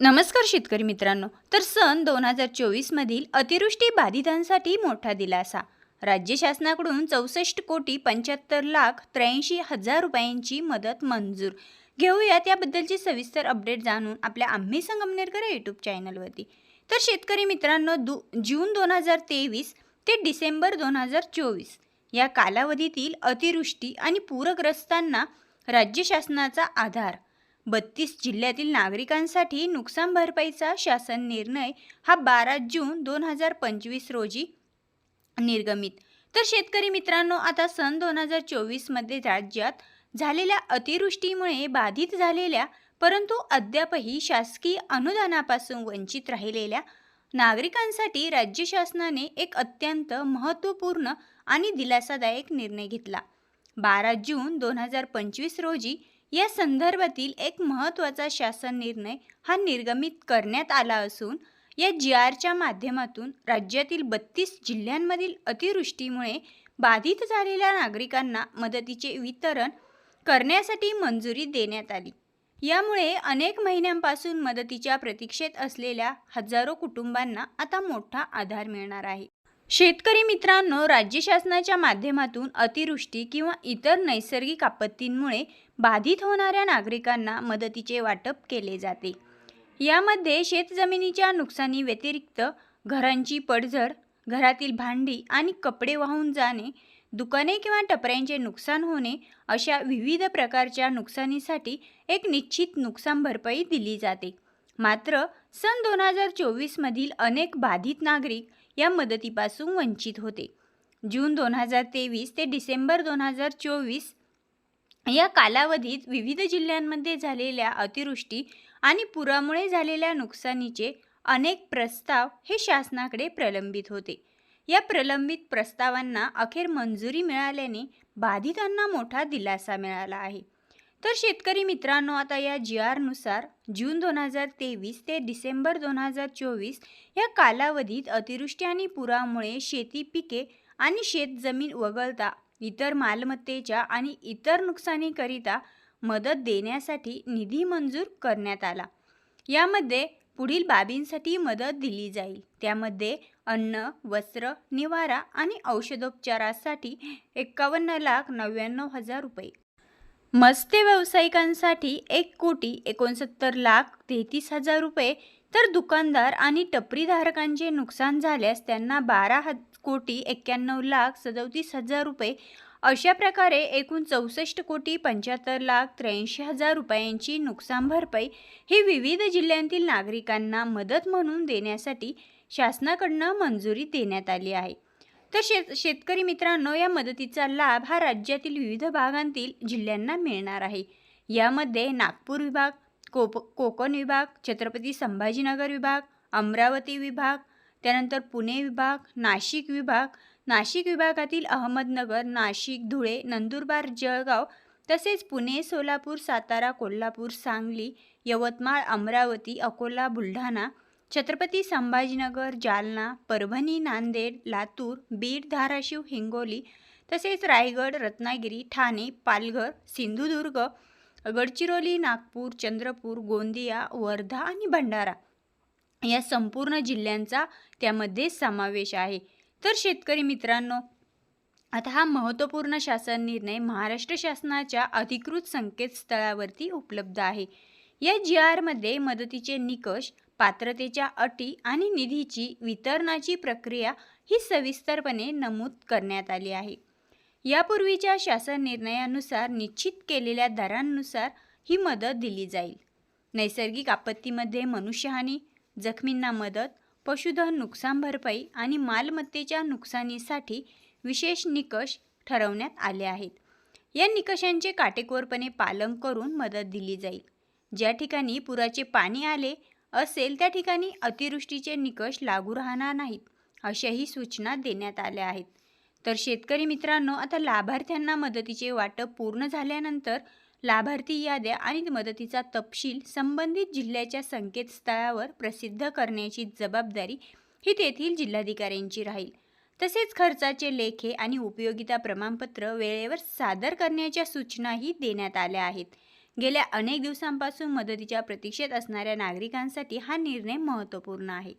नमस्कार शेतकरी मित्रांनो. तर सन दोन हजार चोवीसमधील अतिवृष्टी बाधितांसाठी मोठा दिलासा. राज्य शासनाकडून चौसष्ट कोटी पंच्याहत्तर लाख त्र्याऐंशी हजार रुपयांची मदत मंजूर. घेऊयात याबद्दलची सविस्तर अपडेट जाणून आपल्या आम्ही संगमनेरकर यूट्यूब चॅनलवरती तर शेतकरी मित्रांनो दु जून दोन हजार तेवीस ते डिसेंबर दोन हजार चोवीस या कालावधीतील अतिवृष्टी आणि पूरग्रस्तांना राज्य शासनाचा आधार. बत्तीस जिल्ह्यातील नागरिकांसाठी नुकसान भरपाईचा शासन निर्णय हा बारा जून दोन हजार पंचवीस रोजी निर्गमित. तर शेतकरी मित्रांनो आता सन दोन हजार चोवीसमध्ये राज्यात झालेल्या अतिवृष्टीमुळे बाधित झालेल्या परंतु अद्यापही शासकीय अनुदानापासून वंचित राहिलेल्या नागरिकांसाठी राज्य शासनाने एक अत्यंत महत्त्वपूर्ण आणि दिलासादायक निर्णय घेतला. बारा जून दोन हजार पंचवीस रोजी या संदर्भातील एक महत्त्वाचा शासन निर्णय हा निर्गमित करण्यात आला असून या जी आरच्या माध्यमातून राज्यातील बत्तीस जिल्ह्यांमधील अतिवृष्टीमुळे बाधित झालेल्या नागरिकांना मदतीचे वितरण करण्यासाठी मंजुरी देण्यात आली. यामुळे अनेक महिन्यांपासून मदतीच्या प्रतीक्षेत असलेल्या हजारो कुटुंबांना आता मोठा आधार मिळणार आहे. शेतकरी मित्रांनो राज्य शासनाच्या माध्यमातून अतिवृष्टी किंवा इतर नैसर्गिक आपत्तींमुळे बाधित होणाऱ्या नागरिकांना मदतीचे वाटप केले जाते. यामध्ये शेतजमिनीच्या नुकसानी व्यतिरिक्त घरांची पडझड घरातील भांडी आणि कपडे वाहून जाणे दुकाने किंवा टपऱ्यांचे नुकसान होणे अशा विविध प्रकारच्या नुकसानीसाठी एक निश्चित नुकसान भरपाई दिली जाते. मात्र सन दोन हजार चोवीसमधील अनेक बाधित नागरिक या मदतीपासून वंचित होते. जून दोन हजार तेवीस ते डिसेंबर दोन हजार चोवीस या कालावधीत विविध जिल्ह्यांमध्ये झालेल्या अतिवृष्टी आणि पुरामुळे झालेल्या नुकसानीचे अनेक प्रस्ताव हे शासनाकडे प्रलंबित होते. या प्रलंबित प्रस्तावांना अखेर मंजुरी मिळाल्याने बाधितांना मोठा दिलासा मिळाला आहे. तर शेतकरी मित्रांनो आता या जी आरनुसार जून दोन हजार तेवीस ते डिसेंबर दोन हजार चोवीस या कालावधीत अतिवृष्टी आणि पुरामुळे शेती पिके आणि शेतजमीन वगळता इतर मालमत्तेच्या आणि इतर नुकसानीकरिता मदत देण्यासाठी निधी मंजूर करण्यात आला. यामध्ये पुढील बाबींसाठी मदत दिली जाईल. त्यामध्ये अन्न वस्त्र निवारा आणि औषधोपचारासाठी एकावन्न लाख नव्याण्णव हजार रुपये. मत्स्य व्यावसायिकांसाठी एक कोटी एकोणसत्तर लाख तेहतीस हजार रुपये तर दुकानदार आणि टपरीधारकांचे नुकसान झाल्यास त्यांना बारा ह कोटी एक्क्याण्णव लाख सदोतीस हजार रुपये अशा प्रकारे एकूण चौसष्ट कोटी पंच्याहत्तर लाख त्र्याऐंशी हजार रुपयांची नुकसान भरपाई ही विविध जिल्ह्यांतील नागरिकांना मदत म्हणून देण्यासाठी शासनाकडनं मंजुरी देण्यात आली आहे. तर शेत शेतकरी मित्रांनो या मदतीचा लाभ हा राज्यातील विविध भागांतील जिल्ह्यांना मिळणार आहे. यामध्ये नागपूर विभाग कोप कोकण विभाग छत्रपती संभाजीनगर विभाग अमरावती विभाग त्यानंतर पुणे विभाग नाशिक विभाग नाशिक विभागातील अहमदनगर नाशिक धुळे नंदुरबार जळगाव तसेच पुणे सोलापूर सातारा कोल्हापूर सांगली यवतमाळ अमरावती अकोला बुलढाणा छत्रपती संभाजीनगर जालना परभणी नांदेड लातूर बीड धाराशिव हिंगोली तसेच रायगड रत्नागिरी ठाणे पालघर सिंधुदुर्ग गडचिरोली नागपूर चंद्रपूर गोंदिया वर्धा आणि भंडारा या संपूर्ण जिल्ह्यांचा त्यामध्ये समावेश आहे. तर शेतकरी मित्रांनो आता हा महत्त्वपूर्ण शासन निर्णय महाराष्ट्र शासनाच्या अधिकृत संकेतस्थळावरती उपलब्ध आहे. या जी आरमध्ये मदतीचे निकष पात्रतेच्या अटी आणि निधीची वितरणाची प्रक्रिया ही सविस्तरपणे नमूद करण्यात आली आहे. यापूर्वीच्या शासन निर्णयानुसार निश्चित केलेल्या दरांनुसार ही मदत दिली जाईल. नैसर्गिक आपत्तीमध्ये मनुष्यहानी जखमींना मदत पशुधन नुकसान भरपाई आणि मालमत्तेच्या नुकसानीसाठी विशेष निकष ठरवण्यात आले आहेत. या निकषांचे काटेकोरपणे पालन करून मदत दिली जाईल. ज्या ठिकाणी पुराचे पाणी आले असेल त्या ठिकाणी अतिवृष्टीचे निकष लागू राहणार नाहीत अशाही सूचना देण्यात आल्या आहेत. तर शेतकरी मित्रांनो आता लाभार्थ्यांना मदतीचे वाटप पूर्ण झाल्यानंतर लाभार्थी याद्या आणि मदतीचा तपशील संबंधित जिल्ह्याच्या संकेतस्थळावर प्रसिद्ध करण्याची जबाबदारी ही तेथील जिल्हाधिकाऱ्यांची राहील. तसेच खर्चाचे लेखे आणि उपयोगिता प्रमाणपत्र वेळेवर सादर करण्याच्या सूचनाही देण्यात आल्या आहेत. गेल्या अनेक दिवसांपासून मदतीच्या प्रतीक्षेत असणाऱ्या नागरिकांसाठी हा निर्णय महत्त्वपूर्ण आहे.